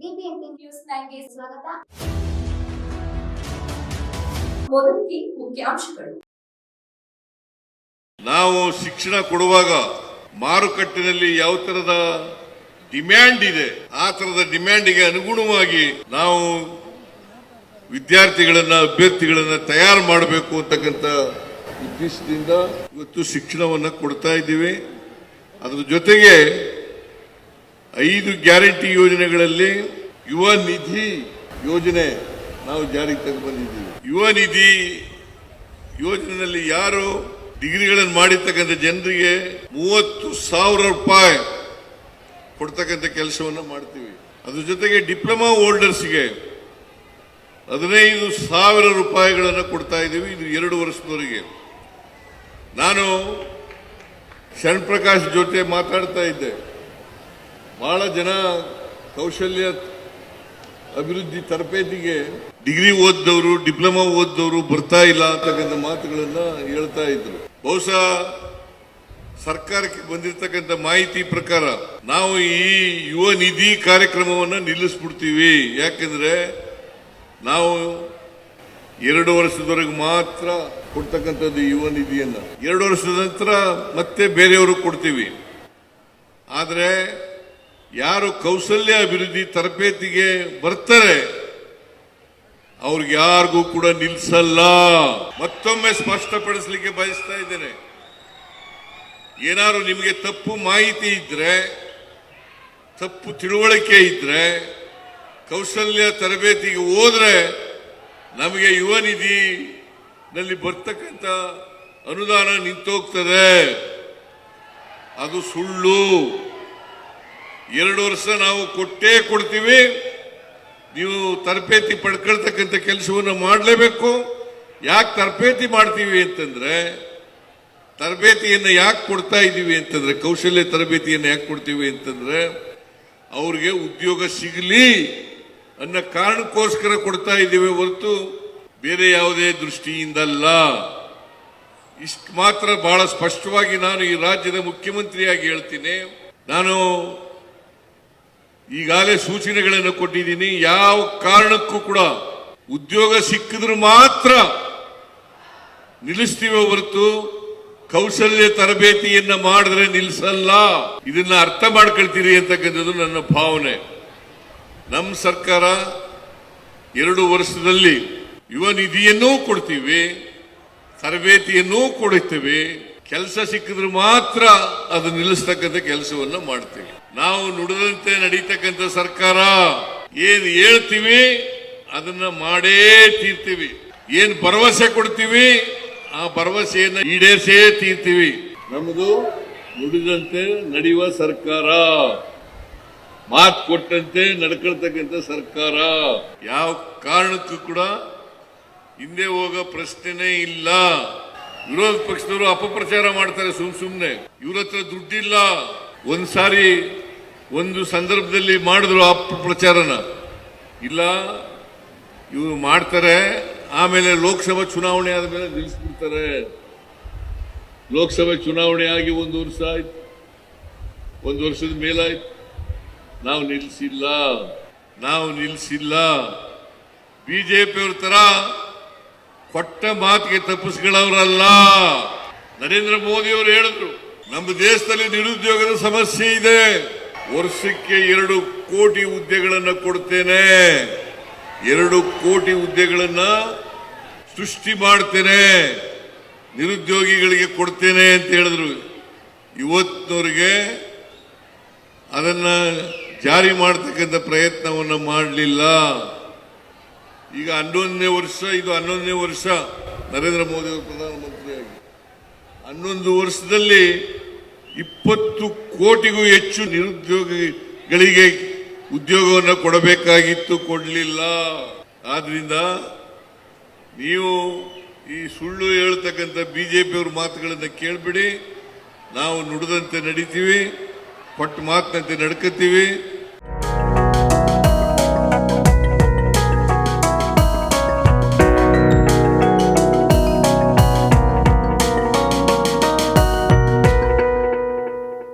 News ಸ್ವಾಗತ. ಮೊದಲಿಗೆ ಮುಖ್ಯಾಂಶಗಳು. ನಾವು ಶಿಕ್ಷಣ ಕೊಡುವಾಗ ಮಾರುಕಟ್ಟೆಯಲ್ಲಿ ಯಾವ ತರದ ಡಿಮ್ಯಾಂಡ್ ಇದೆ, ಆ ತರದ ಡಿಮ್ಯಾಂಡ್ಗೆ ಅನುಗುಣವಾಗಿ ನಾವು ವಿದ್ಯಾರ್ಥಿಗಳನ್ನ, ಅಭ್ಯರ್ಥಿಗಳನ್ನ ತಯಾರು ಮಾಡಬೇಕು ಅಂತಕ್ಕಂಥ ಉದ್ದೇಶದಿಂದ ಇವತ್ತು ಶಿಕ್ಷಣವನ್ನ ಕೊಡ್ತಾ ಇದ್ದೀವಿ. ಅದ್ರ ಜೊತೆಗೆ ಐದು ಗ್ಯಾರಂಟಿ ಯೋಜನೆಗಳಲ್ಲಿ ಯುವ ನಿಧಿ ಯೋಜನೆ ನಾವು ಜಾರಿಗೆ ತಂದು ಬಂದಿದ್ದೀವಿ. ಯುವ ನಿಧಿ ಯೋಜನೆಯಲ್ಲಿ ಯಾರು ಡಿಗ್ರಿಗಳನ್ನು ಮಾಡಿರ್ತಕ್ಕಂಥ ಜನರಿಗೆ ಮೂವತ್ತು ಸಾವಿರ ರೂಪಾಯಿ ಕೊಡ್ತಕ್ಕಂಥ ಕೆಲಸವನ್ನು ಮಾಡ್ತೀವಿ. ಅದ್ರ ಜೊತೆಗೆ ಡಿಪ್ಲೊಮಾ ಹೋಲ್ಡರ್ಸ್ಗೆ ಹದಿನೈದು ಸಾವಿರ ರೂಪಾಯಿಗಳನ್ನು ಕೊಡ್ತಾ ಇದ್ದೀವಿ ಇದು ಎರಡು ವರ್ಷದವರೆಗೆ. ನಾನು ಶರಣ್ ಪ್ರಕಾಶ್ ಜೊತೆ ಮಾತಾಡ್ತಾ ಇದ್ದೆ. ಬಹಳ ಜನ ಕೌಶಲ್ಯ ಅಭಿವೃದ್ಧಿ ತರಬೇತಿಗೆ ಡಿಗ್ರಿ ಓದ್ದವರು, ಡಿಪ್ಲೊಮಾ ಓದ್ದವರು ಬರ್ತಾ ಇಲ್ಲ ಅಂತಕ್ಕಂಥ ಮಾತುಗಳನ್ನ ಹೇಳ್ತಾ ಇದ್ರು. ಬಹುಶಃ ಸರ್ಕಾರಕ್ಕೆ ಬಂದಿರತಕ್ಕಂಥ ಮಾಹಿತಿ ಪ್ರಕಾರ ನಾವು ಈ ಯುವ ನಿಧಿ ಕಾರ್ಯಕ್ರಮವನ್ನು ನಿಲ್ಲಿಸ್ಬಿಡ್ತೀವಿ. ಯಾಕೆಂದ್ರೆ ನಾವು ಎರಡು ವರ್ಷದವರೆಗೆ ಮಾತ್ರ ಕೊಡ್ತಕ್ಕಂಥದ್ದು ಯುವ ನಿಧಿಯನ್ನು. ಎರಡು ವರ್ಷದ ನಂತರ ಮತ್ತೆ ಬೇರೆಯವರು ಕೊಡ್ತೀವಿ. ಆದರೆ ಯಾರು ಕೌಶಲ್ಯ ಅಭಿವೃದ್ಧಿ ತರಬೇತಿಗೆ ಬರ್ತಾರೆ, ಅವ್ರಿಗೆ ಯಾರಿಗೂ ಕೂಡ ನಿಲ್ಸಲ್ಲ. ಮತ್ತೊಮ್ಮೆ ಸ್ಪಷ್ಟಪಡಿಸಲಿಕ್ಕೆ ಬಯಸ್ತಾ ಇದ್ದೇನೆ. ಏನಾದ್ರು ನಿಮಗೆ ತಪ್ಪು ಮಾಹಿತಿ ಇದ್ರೆ, ತಪ್ಪು ತಿಳುವಳಿಕೆ ಇದ್ರೆ, ಕೌಶಲ್ಯ ತರಬೇತಿಗೆ ಹೋದ್ರೆ ನಮಗೆ ಯುವ ನಿಧಿನಲ್ಲಿ ಬರ್ತಕ್ಕಂಥ ಅನುದಾನ ನಿಂತೋಗ್ತದೆ. ಅದು ಸುಳ್ಳು. ಎರಡು ವರ್ಷ ನಾವು ಕೊಟ್ಟೇ ಕೊಡ್ತೀವಿ. ನೀವು ತರಬೇತಿ ಪಡ್ಕೊಳ್ತಕ್ಕಂಥ ಕೆಲಸವನ್ನು ಮಾಡಲೇಬೇಕು. ಯಾಕೆ ತರಬೇತಿ ಮಾಡ್ತೀವಿ ಅಂತಂದ್ರೆ, ತರಬೇತಿಯನ್ನು ಯಾಕೆ ಕೊಡ್ತಾ ಇದ್ದೀವಿ ಅಂತಂದ್ರೆ, ಕೌಶಲ್ಯ ತರಬೇತಿಯನ್ನು ಯಾಕೆ ಕೊಡ್ತೀವಿ ಅಂತಂದ್ರೆ, ಅವ್ರಿಗೆ ಉದ್ಯೋಗ ಸಿಗಲಿ ಅನ್ನೋ ಕಾರಣಕ್ಕೋಸ್ಕರ ಕೊಡ್ತಾ ಇದ್ದೀವಿ ಹೊರತು ಬೇರೆ ಯಾವುದೇ ದೃಷ್ಟಿಯಿಂದಲ್ಲ. ಇಷ್ಟು ಮಾತ್ರ ಬಹಳ ಸ್ಪಷ್ಟವಾಗಿ ನಾನು ಈ ರಾಜ್ಯದ ಮುಖ್ಯಮಂತ್ರಿಯಾಗಿ ಹೇಳ್ತೀನಿ. ನಾನು ಈಗಾಗಲೇ ಸೂಚನೆಗಳನ್ನು ಕೊಟ್ಟಿದ್ದೀನಿ. ಯಾವ ಕಾರಣಕ್ಕೂ ಕೂಡ ಉದ್ಯೋಗ ಸಿಕ್ಕಿದ್ರು ಮಾತ್ರ ನಿಲ್ಲಿಸ್ತೀವೋ ಹೊರತು ಕೌಶಲ್ಯ ತರಬೇತಿಯನ್ನ ಮಾಡಿದ್ರೆ ನಿಲ್ಲಿಸಲ್ಲ ಇದನ್ನ ಅರ್ಥ ಮಾಡ್ಕೊಳ್ತೀರಿ ಅಂತಕ್ಕಂಥದ್ದು ನನ್ನ ಭಾವನೆ. ನಮ್ಮ ಸರ್ಕಾರ ಎರಡು ವರ್ಷದಲ್ಲಿ ಯುವ ನಿಧಿಯನ್ನೂ ಕೊಡ್ತೀವಿ, ತರಬೇತಿಯನ್ನೂ ಕೊಡುತ್ತೇವೆ. ಕೆಲಸ ಸಿಕ್ಕಿದ್ರೆ ಮಾತ್ರ ಅದು ನಿಲ್ಲಿಸ್ತಕ್ಕಂಥ ಕೆಲಸವನ್ನ ಮಾಡ್ತೀವಿ. ನಾವು ನುಡಿದಂತೆ ನಡೀತಕ್ಕಂಥ ಸರ್ಕಾರ ಏನ್ ಹೇಳ್ತೀವಿ ಅದನ್ನ ಮಾಡೇ ತೀರ್ತೀವಿ. ಏನ್ ಭರವಸೆ ಕೊಡ್ತೀವಿ ಆ ಭರವಸೆಯನ್ನ ಈಡೇರಿಸೇ ತೀರ್ತೀವಿ. ನಮ್ಮದು ನುಡಿದಂತೆ ನಡೆಯುವ ಸರ್ಕಾರ. ಮಾತು ಕೊಟ್ಟಂತೆ ನಡ್ಕೊಳ್ತಕ್ಕಂಥ ಸರ್ಕಾರ. ಯಾವ ಕಾರಣಕ್ಕೂ ಕೂಡ ಹಿಂದೆ ಹೋಗೋ ಪ್ರಶ್ನೆನೇ ಇಲ್ಲ. ವಿರೋಧ ಪಕ್ಷದವರು ಅಪಪ್ರಚಾರ ಮಾಡ್ತಾರೆ ಸುಮ್ ಸುಮ್ನೆ. ಇವ್ರ ಹತ್ರ ದುಡ್ಡಿಲ್ಲ. ಒಂದ್ ಸಾರಿ ಒಂದು ಸಂದರ್ಭದಲ್ಲಿ ಮಾಡಿದ್ರು ಅಪಪ್ರಚಾರನ ಇಲ್ಲ, ಇವರು ಮಾಡ್ತಾರೆ, ಆಮೇಲೆ ಲೋಕಸಭಾ ಚುನಾವಣೆ ಆದ ಮೇಲೆ ನಿಲ್ಲಿಸ್ಬಿಡ್ತಾರೆ ಲೋಕಸಭೆ ಚುನಾವಣೆ ಆಗಿ ಒಂದು ವರ್ಷ ಆಯ್ತು. ಒಂದು ವರ್ಷದ ಮೇಲಾಯ್ತು. ನಾವು ನಿಲ್ಲಿಸಿಲ್ಲ ನಾವು ನಿಲ್ಲಿಸಿಲ್ಲ ಬಿಜೆಪಿಯವ್ರ ತರ ಕೊಟ್ಟ ಮಾತಿಗೆ ತಪ್ಪಿಸ್ಕೊಳ್ಳೋರಲ್ಲ. ನರೇಂದ್ರ ಮೋದಿ ಅವರು ಹೇಳಿದ್ರು, ನಮ್ಮ ದೇಶದಲ್ಲಿ ನಿರುದ್ಯೋಗದ ಸಮಸ್ಯೆ ಇದೆ. ವರ್ಷಕ್ಕೆ ಎರಡು ಕೋಟಿ ಹುದ್ದೆಗಳನ್ನು ಕೊಡ್ತೇನೆ. ಎರಡು ಕೋಟಿ ಹುದ್ದೆಗಳನ್ನ ಸೃಷ್ಟಿ ಮಾಡ್ತೇನೆ. ನಿರುದ್ಯೋಗಿಗಳಿಗೆ ಕೊಡ್ತೇನೆ ಅಂತ ಹೇಳಿದ್ರು. ಇವತ್ತಿನವ್ರಿಗೆ ಅದನ್ನ ಜಾರಿ ಮಾಡತಕ್ಕಂಥ ಪ್ರಯತ್ನವನ್ನು ಮಾಡಲಿಲ್ಲ. ಈಗ ಹನ್ನೊಂದನೇ ವರ್ಷ, ಇದು ಹನ್ನೊಂದನೇ ವರ್ಷ ನರೇಂದ್ರ ಮೋದಿ ಅವರು ಪ್ರಧಾನಮಂತ್ರಿಯಾಗಿ. ಹನ್ನೊಂದು ವರ್ಷದಲ್ಲಿ ಇಪ್ಪತ್ತು ಕೋಟಿಗೂ ಹೆಚ್ಚು ನಿರುದ್ಯೋಗಿಗಳಿಗೆ ಉದ್ಯೋಗವನ್ನು ಕೊಡಬೇಕಾಗಿತ್ತು, ಕೊಡಲಿಲ್ಲ. ಆದ್ರಿಂದ ನೀವು ಈ ಸುಳ್ಳು ಹೇಳ್ತಕ್ಕಂಥ ಪಿಯವ್ರ ಮಾತುಗಳನ್ನು ಕೇಳಬೇಡಿ. ನಾವು ನುಡಿದಂತೆ ನಡಿತೀವಿ ಪಟ್ಟು ಮಾತಿನಂತೆ ನಡ್ಕತೀವಿ.